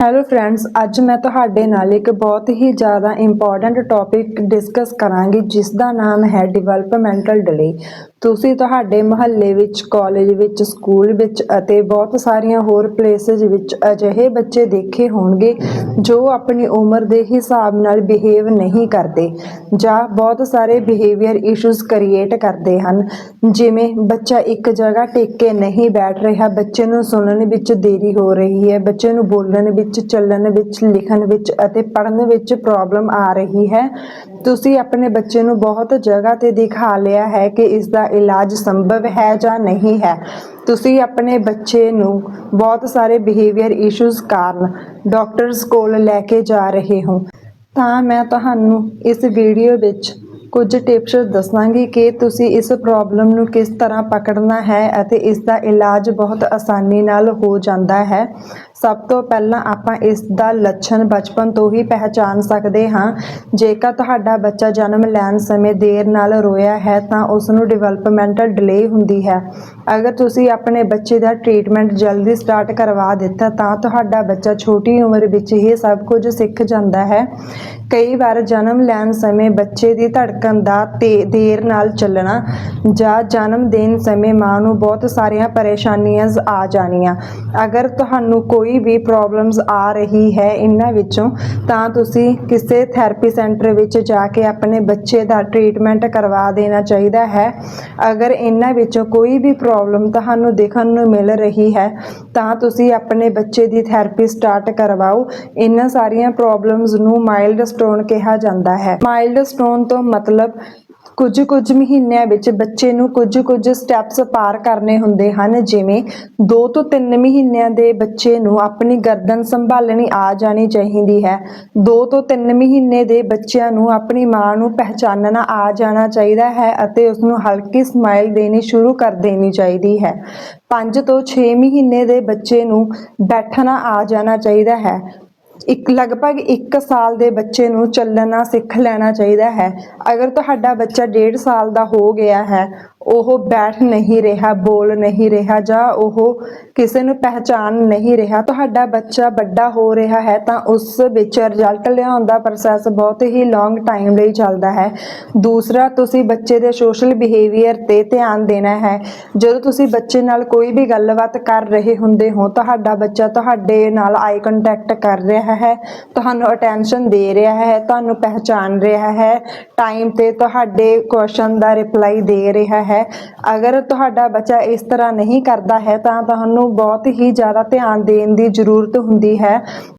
Hello friends ਅੱਜ ਮੈਂ ਤੁਹਾਡੇ ਨਾਲ ਇੱਕ ਬਹੁਤ ਹੀ ਜ਼ਿਆਦਾ ਇੰਪੋਰਟੈਂਟ ਟੌਪਿਕ ਡਿਸਕਸ ਕਰਾਂਗੀ ਜਿਸ ਦਾ ਨਾਮ ਹੈ ਡਿਵੈਲਪਮੈਂਟਲ ਡਿਲੇ ਤੁਸੀਂ ਤੁਹਾਡੇ ਮੁਹੱਲੇ ਵਿੱਚ ਕਾਲਜ ਵਿੱਚ ਸਕੂਲ ਵਿੱਚ ਅਤੇ ਬਹੁਤ ਸਾਰੀਆਂ ਹੋਰ ਪਲੇਸਿਸ ਵਿੱਚ ਅਜਿਹੇ ਬੱਚੇ ਦੇਖੇ ਹੋਣਗੇ ਜੋ ਆਪਣੀ ਉਮਰ ਦੇ ਹਿਸਾਬ ਨਾਲ ਬਿਹੇਵ ਨਹੀਂ ਕਰਦੇ ਜਾਂ ਬਹੁਤ ਸਾਰੇ ਬਿਹੇਵੀਅਰ ਇਸ਼ੂਜ਼ ਕ੍ਰੀਏਟ ਕਰਦੇ ਹਨ। ਜਿਵੇਂ ਬੱਚਾ ਇੱਕ ਜਗ੍ਹਾ ਟਿਕ ਕੇ ਨਹੀਂ ਬੈਠ ਰਿਹਾ, ਬੱਚੇ ਨੂੰ ਸੁਣਨ ਵਿੱਚ ਦੇਰੀ ਹੋ ਰਹੀ ਹੈ, ਬੱਚੇ ਨੂੰ ਬੋਲਣ ਵਿੱਚ ਚੱਲਣ ਵਿੱਚ, ਲਿਖਣ ਵਿੱਚ ਅਤੇ ਪੜ੍ਹਨ ਵਿੱਚ ਪ੍ਰੋਬਲਮ ਆ ਰਹੀ ਹੈ। ਤੁਸੀਂ ਆਪਣੇ ਬੱਚੇ ਨੂੰ ਬਹੁਤ ਜਗ੍ਹਾ ਤੇ ਦਿਖਾ ਲਿਆ ਹੈ ਕਿ ਇਸ ਦਾ ਇਲਾਜ ਸੰਭਵ ਹੈ ਜਾਂ ਨਹੀਂ ਹੈ। ਤੁਸੀਂ ਆਪਣੇ ਬੱਚੇ ਨੂੰ ਬਹੁਤ ਸਾਰੇ ਬਿਹੇਵੀਅਰ ਇਸ਼ੂਜ਼ ਕਾਰਨ ਡਾਕਟਰਸ ਕੋਲ ਲੈ ਕੇ ਜਾ ਰਹੇ ਹੋ। ਤਾਂ ਮੈਂ ਤੁਹਾਨੂੰ ਇਸ ਵੀਡੀਓ ਵਿੱਚ ਕੁਝ ਟਿਪਸ ਦੱਸਾਂਗੀ ਕਿ ਤੁਸੀਂ ਇਸ ਪ੍ਰੋਬਲਮ ਨੂੰ ਕਿਸ ਤਰ੍ਹਾਂ ਪਕੜਨਾ ਹੈ ਅਤੇ ਇਸ ਦਾ ਇਲਾਜ ਬਹੁਤ ਆਸਾਨੀ ਨਾਲ ਹੋ ਜਾਂਦਾ ਹੈ। ਸਭ ਤੋਂ ਪਹਿਲਾਂ ਆਪਾਂ ਇਸ ਦਾ ਲੱਛਣ ਬਚਪਨ ਤੋਂ ਹੀ ਪਹਿਚਾਨ ਸਕਦੇ ਹਾਂ। ਜੇਕਰ ਤੁਹਾਡਾ ਬੱਚਾ ਜਨਮ ਲੈਣ ਸਮੇਂ ਦੇਰ ਨਾਲ ਰੋਇਆ ਹੈ, ਤਾਂ ਉਸ ਨੂੰ ਡਿਵੈਲਪਮੈਂਟਲ ਡਿਲੇ ਹੁੰਦੀ ਹੈ। ਅਗਰ ਤੁਸੀਂ ਆਪਣੇ ਬੱਚੇ ਦਾ ਟ੍ਰੀਟਮੈਂਟ ਜਲਦੀ ਸਟਾਰਟ ਕਰਵਾ ਦਿੱਤਾ, ਤਾਂ ਤੁਹਾਡਾ ਬੱਚਾ ਛੋਟੀ ਉਮਰ ਵਿੱਚ ਹੀ ਸਭ ਕੁਝ ਸਿੱਖ ਜਾਂਦਾ ਹੈ। ਕਈ ਵਾਰ ਜਨਮ ਲੈਣ ਸਮੇਂ ਬੱਚੇ ਦੀ ਧੜਕਣ ਦਾ ਤੇ ਦੇਰ ਨਾਲ ਚੱਲਣਾ ਜਾਂ ਜਨਮ ਦੇਣ ਸਮੇਂ ਮਾਂ ਨੂੰ ਬਹੁਤ ਸਾਰੀਆਂ ਪਰੇਸ਼ਾਨੀਆਂ ਆ ਜਾਣੀਆਂ। ਅਗਰ ਤੁਹਾਨੂੰ ਕੋਈ ਕੋਈ ਵੀ ਪ੍ਰੋਬਲਮਸ ਆ ਰਹੀ ਹੈ ਇਹਨਾਂ ਵਿੱਚੋਂ, ਤਾਂ ਤੁਸੀਂ ਕਿਸੇ ਥੈਰੇਪੀ ਸੈਂਟਰ ਵਿੱਚ ਜਾ ਕੇ ਆਪਣੇ ਬੱਚੇ ਦਾ ਟ੍ਰੀਟਮੈਂਟ ਕਰਵਾ ਦੇਣਾ ਚਾਹੀਦਾ ਹੈ। ਅਗਰ ਇਹਨਾਂ ਵਿੱਚੋਂ ਕੋਈ ਵੀ ਪ੍ਰੋਬਲਮ ਤੁਹਾਨੂੰ ਦੇਖਣ ਨੂੰ ਮਿਲ ਰਹੀ ਹੈ, ਤਾਂ ਤੁਸੀਂ ਆਪਣੇ ਬੱਚੇ ਦੀ ਥੈਰੇਪੀ ਸਟਾਰਟ ਕਰਵਾਓ। ਇਹਨਾਂ ਸਾਰੀਆਂ ਪ੍ਰੋਬਲਮਸ ਨੂੰ ਮਾਈਲਡ ਸਟੋਨ ਕਿਹਾ ਜਾਂਦਾ ਹੈ। ਮਾਈਲਡ ਸਟੋਨ ਤੋਂ ਮਤਲਬ ਕੁਝ ਕੁਝ ਮਹੀਨਿਆਂ ਵਿੱਚ ਬੱਚੇ ਨੂੰ ਕੁਝ ਕੁਝ ਸਟੈਪਸ ਪਾਰ ਕਰਨੇ ਹੁੰਦੇ ਹਨ, ਜਿਵੇਂ 2 ਤੋਂ 3 ਮਹੀਨਿਆਂ ਦੇ ਬੱਚੇ ਨੂੰ ਆਪਣੀ ਗਰਦਨ ਸੰਭਾਲਣੀ ਆ ਜਾਣੀ ਚਾਹੀਦੀ ਹੈ। 2 ਤੋਂ 3 ਮਹੀਨੇ ਦੇ ਬੱਚਿਆਂ ਨੂੰ ਆਪਣੀ ਮਾਂ ਨੂੰ ਪਹਿਚਾਨਣਾ ਆ ਜਾਣਾ ਚਾਹੀਦਾ ਹੈ ਅਤੇ ਉਸ ਨੂੰ ਹਲਕੀ ਸਮਾਈਲ ਦੇਣੀ ਸ਼ੁਰੂ ਕਰ ਦੇਣੀ ਚਾਹੀਦੀ ਹੈ। 5 ਤੋਂ 6 ਮਹੀਨੇ ਦੇ ਬੱਚੇ ਨੂੰ ਬੈਠਣਾ ਆ ਜਾਣਾ ਚਾਹੀਦਾ ਹੈ। ਇੱਕ ਲਗਭਗ 1 ਸਾਲ ਦੇ ਬੱਚੇ ਨੂੰ ਚੱਲਣਾ, ਸਿੱਖ ਲੈਣਾ ਚਾਹੀਦਾ ਹੈ। ਅਗਰ ਤੁਹਾਡਾ ਬੱਚਾ 1.5 ਸਾਲ ਦਾ ਹੋ ਗਿਆ ਹੈ ਉਹ ਬੈਠ ਨਹੀਂ ਰਿਹਾ, ਬੋਲ ਨਹੀਂ ਰਿਹਾ ਜਾਂ ਉਹ ਕਿਸੇ ਨੂੰ ਪਹਿਚਾਨ ਨਹੀਂ ਰਿਹਾ। ਤੁਹਾਡਾ ਬੱਚਾ ਵੱਡਾ ਹੋ ਰਿਹਾ ਹੈ ਤਾਂ ਉਸ ਵਿੱਚ ਰਿਜ਼ਲਟ ਲਿਆਉਣ ਦਾ ਪ੍ਰੋਸੈਸ ਬਹੁਤ ਹੀ ਲੌਂਗ ਟਾਈਮ ਲਈ ਚੱਲਦਾ ਹੈ। ਦੂਸਰਾ, ਤੁਸੀਂ ਬੱਚੇ ਦੇ ਸੋਸ਼ਲ ਬਿਹੇਵੀਅਰ ਤੇ ਧਿਆਨ ਦੇਣਾ ਹੈ। ਜਦੋਂ ਤੁਸੀਂ ਬੱਚੇ ਨਾਲ ਕੋਈ ਵੀ ਗੱਲਬਾਤ ਕਰ ਰਹੇ ਹੁੰਦੇ ਹੋ, ਤੁਹਾਡਾ ਬੱਚਾ ਤੁਹਾਡੇ ਨਾਲ ਆਈ ਕੰਟੈਕਟ ਕਰ ਰਿਹਾ ਹੈ, ਤੁਹਾਨੂੰ ਅਟੈਂਸ਼ਨ ਦੇ ਰਿਹਾ ਹੈ, ਤੁਹਾਨੂੰ ਪਹਿਚਾਨ ਰਿਹਾ ਹੈ। ਟਾਈਮ ਤੇ ਤੁਹਾਡੇ ਕੁਐਸਚਨ ਦਾ ਰਿਪਲਾਈ ਦੇ ਰਿਹਾ ਹੈ ਹੈ। ਅਗਰ ਤੁਹਾਡਾ ਬੱਚਾ ਇਸ ਤਰ੍ਹਾਂ ਨਹੀਂ ਕਰਦਾ ਹੈ ਤਾਂ ਤੁਹਾਨੂੰ ਬਹੁਤ ਹੀ ਜ਼ਿਆਦਾ ਧਿਆਨ ਦੇਣ ਦੀ ਜ਼ਰੂਰਤ ਹੁੰਦੀ ਹੈ।